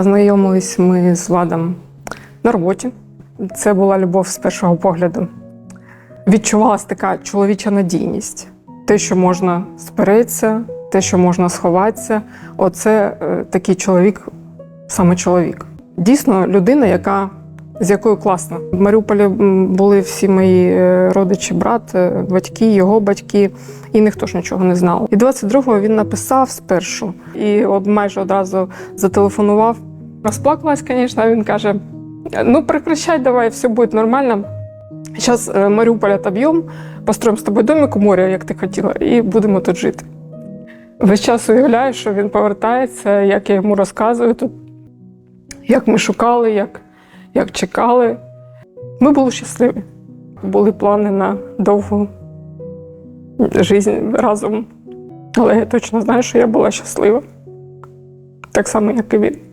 Познайомились ми з Владом на роботі. Це була любов з першого погляду. Відчувалася така чоловіча надійність. Те, що можна спереться, те, що можна сховатися. Оце е, такий чоловік, саме чоловік. Дійсно, людина, яка, з якою класно. В Маріуполі були всі мої е, родичі, брат, е, батьки, його батьки, і ніхто ж нічого не знав. І 22-го він написав спершу, і майже одразу зателефонував. Розплакалась, звісно, він каже: ну, прекращай, давай, все буде нормально. Зараз Маріуполь отоб'ємо, построїмо з тобою домик у моря, як ти хотіла, і будемо тут жити. Весь час уявляю, що він повертається, як я йому розказую тут, як ми шукали, як, як чекали. Ми були щасливі. Були плани на довгу життя разом. Але я точно знаю, що я була щаслива. Так само, як і він.